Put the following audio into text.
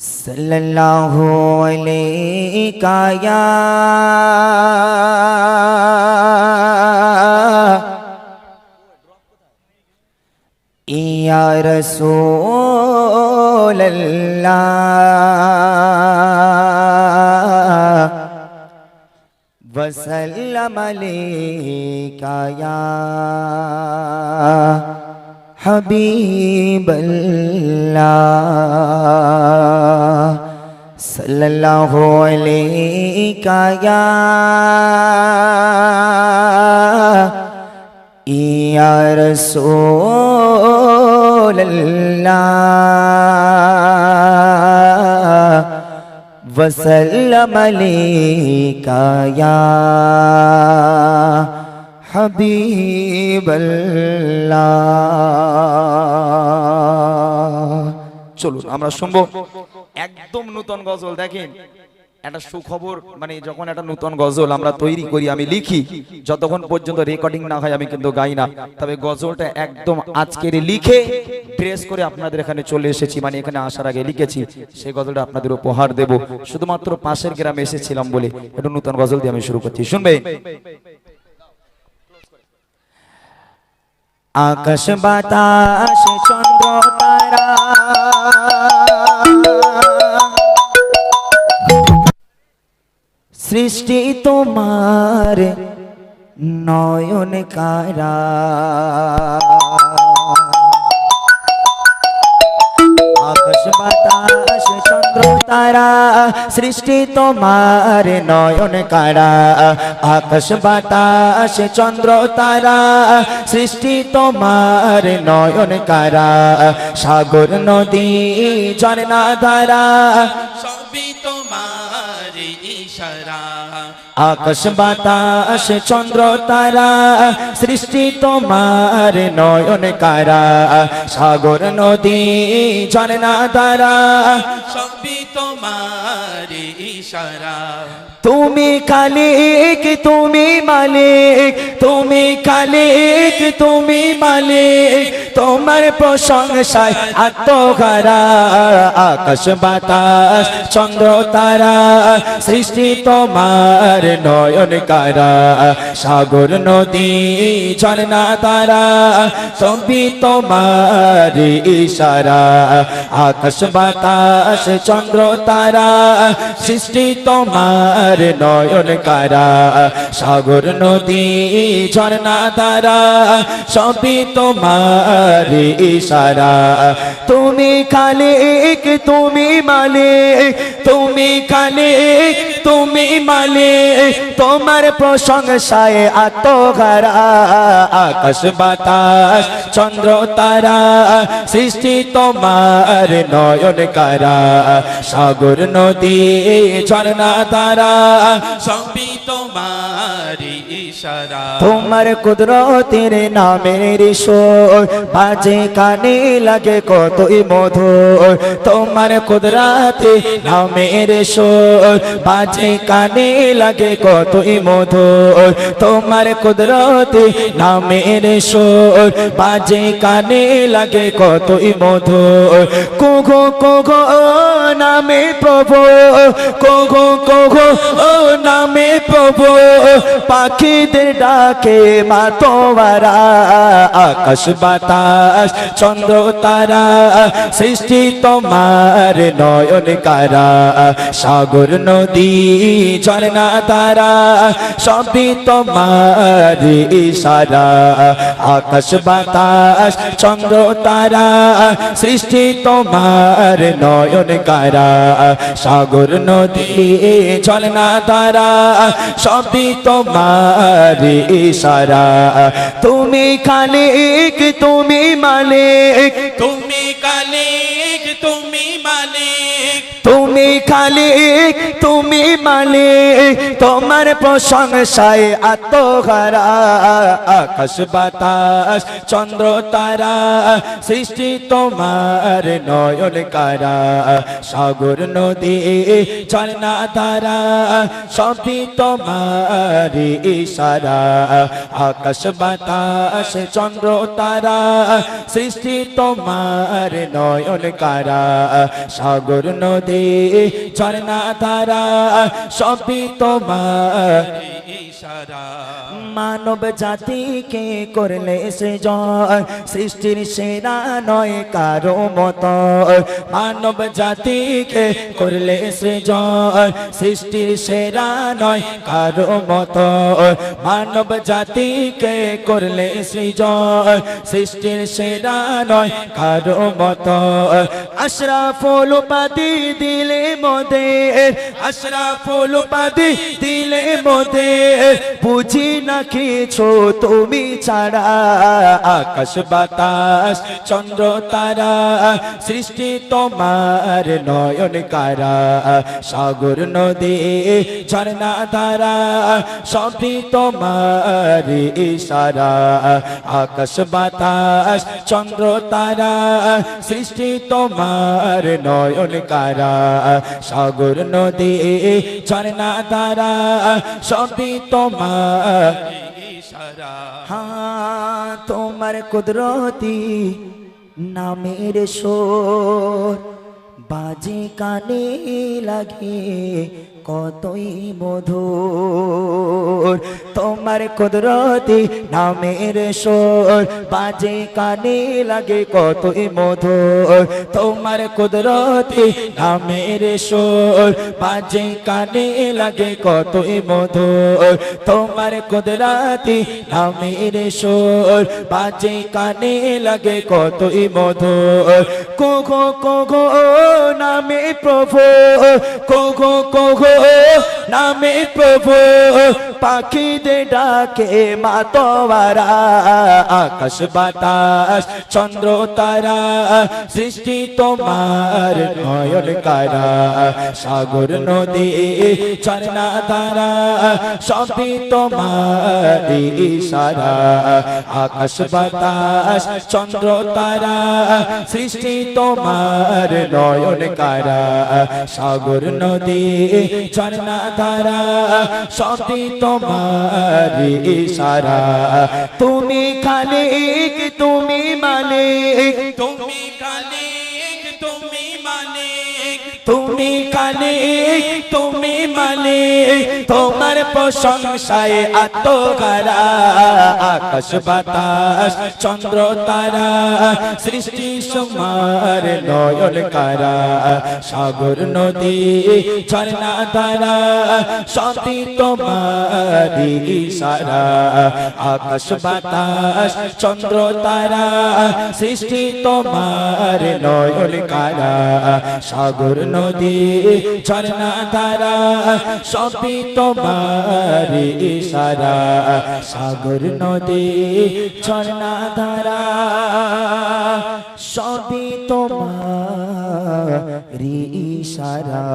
सल्लल्लाहु अलैका या या रसूल अल्लाह वसल्लम अलैका या حبيب الله صلى الله عليك يا يا رسول الله وسلم عليك يا হাবিবাল্লাহ। চলুন, আমরা শুনব একদম নতুন গজল, দেখেন, একটা সুখবর মানে যখন একটা নতুন গজল আমরা তৈরি করি, আমি লিখি, যতক্ষণ পর্যন্ত রেকর্ডিং না হয়, আমি কিন্তু গাই না। তবে গজলটা একদম আজকের লিখে প্রেস করে আপনাদের এখানে চলে এসেছি মানে এখানে আসার আগে লিখেছি, সেই গজলটা আপনাদের উপহার দেব। শুধুমাত্র পাশের গ্রামে এসেছিলাম বলে, একটু নতুন গজল দিয়ে আমি শুরু করছি। শুনবে আকাশ বাতাস চন্দ্র তারা। সৃষ্টি তোমার নয়ন কারা তারা সৃষ্টি তোমার নয়ন কারা আকাশ, বাতাস, চন্দ্র, তারা সৃষ্টি তোমার নয়ন কারা সাগর, নদী, ঝর্ণা, ধারা আকাশ, বাতাস, চন্দ্র, তারা, সৃষ্টি তোমার নয়ন কারা? সাগর, নদী, ঝর্ণা, তারা, সবই তোমার ইশারা। তুমি খালিক, তুমি মালিক, তুমি খালিক, তুমি মালিক। তোমার প্রশংসায় আত্মহারা, আকাশ বাতাস, চন্দ্র তারা, সৃষ্টি তোমার নয়ন কারা সাগর, নদী, ঝর্ণা তারা, সবই তোমার ইশারা। আকাশ বাতাস, চন্দ্র তারা, সৃষ্টি তোমার নয়ন কারা? সাগর নদী ঝর্ণা তারা সবই তোমার ইশারা। তুমি খালিক তুমি মালিক তুমি কালে তুমি মালে, তোমার প্রশংসায় আত্মহারা, আকাশ বাতাস, চন্দ্র তারা, সৃষ্টি তোমার নয়ন কারা, সাগর নদী, ঝর্ণা তারা সবই তোমার কুদরতের নামের ঈশ্বর বাজে কানে লাগে কতই মধুর। তোমার কুদরাতে নামের ঈশ্বর বাজে কানে লাগে কতই মধুর। তোমার কুদরতে নামের ঈশ্বর বাজে কানে লাগে কতই মধুর। কোঘো কোঘো নামে প্রভু কোঘো কোঘো ও নামে প্রভু, পাখিদের ডাকে মা তোমারা, আকাশ বাতাস, চন্দ্র তারা, সৃষ্টি তোমার নয়ন কারা, সাগর নদী, ঝর্ণা তারা, সবই তোমার ইশারা, আকাশ বাতাস, চন্দ্র তারা, সৃষ্টি তোমার নয়ন কারা। সাগর নদী ঝর্ণা তারা সবই তোমার ইশারা। তুমি খালিক তুমি মালিক। তুমি কালিক তুমি মালিক। তুমি তুমি খালিক তুমি মালিক তোমার প্রশংসায় আত্মহারা আকাশ বাতাস, চন্দ্র তারা, সৃষ্টি তোমার নয়ন কারা। সাগর নদী, ঝর্ণা ধারা, সবই তোমার ইশারা। আকাশ বাতাস, চন্দ্র তারা, সৃষ্টি তোমার নয়ন কারা। সাগর নদী ঝর্ণা তারা সবই তোমার ইশারা। মানব জাতিকে করলে সৃজন সৃষ্টির সেরা নয় কারও মত। মানব জাতিকে করলে সৃজন সৃষ্টির সেরা নয় কারও মত। মানব জাতিকে করলে সৃজন সৃষ্টির সেরা নয় কারও মত। আশরাফুল উপাধি দিলে মোদের আশরাফুল উপাধি দিলে মোদের। বুঝি না কিছু তুমি ছাড়া। আকাশ বাতাস, চন্দ্র তারা, সৃষ্টি তোমার নয়ন কারা। সাগর নদী, ঝর্ণা ধারা, সবই তোমার ইশারা। আকাশ বাতাস, চন্দ্র তারা, সৃষ্টি তোমার নয়ন কারা। সাগর নদী, ঝর্ণা ধারা, সবই তোমার হ্যাঁ তোমার কুদরতি নামের সোর বাজে কানে লাগে কতই মধুর। তোমার কুদরতি নামের সোর, বাজে কানে লাগে কতই মধুর। তোমার কুদরতি নামের সোর, বাজে কানে লাগে কতই মধুর। তোমার কুদরতি নামের সোর, বাজে কানে লাগে কতই মধুর। কোঘো কোঘো, নামে প্রভু, কোঘো কোঘো নামে প্রভু, পাখিদের ডাকে মাতোয়ারা আকাশ বাতাস, চন্দ্র তারা, সৃষ্টি তোমার নয়ন কারা, সাগর নদী, ঝর্ণা ধারা, সবই তোমার ইশারা, আকাশ বাতাস, চন্দ্র তারা, সৃষ্টি তোমার নয়ন কারা, সাগর নদী ঝর্ণা ধারা সতী তোমার ইশারা তুমি খালিক তুমি মালিক তুমি তুমি খালিক তুমি মালিক তোমার প্রশংসায় আত্মগারা, আকাশ বাতাস, চন্দ্র তারা, সৃষ্টি সমার, নয়ন কারা, সাগর নদী, ঝর্ণা ধারা সতী তোমার ইশারা, আকাশ বাতাস, চন্দ্র তারা, সৃষ্টি তোমার নয়ন কারা, সাগর নদী ঝর্ণা ধারা সবই তোমার ইশারা। সাগর নদী ঝর্ণা ধারা সবই তোমার ইশারা।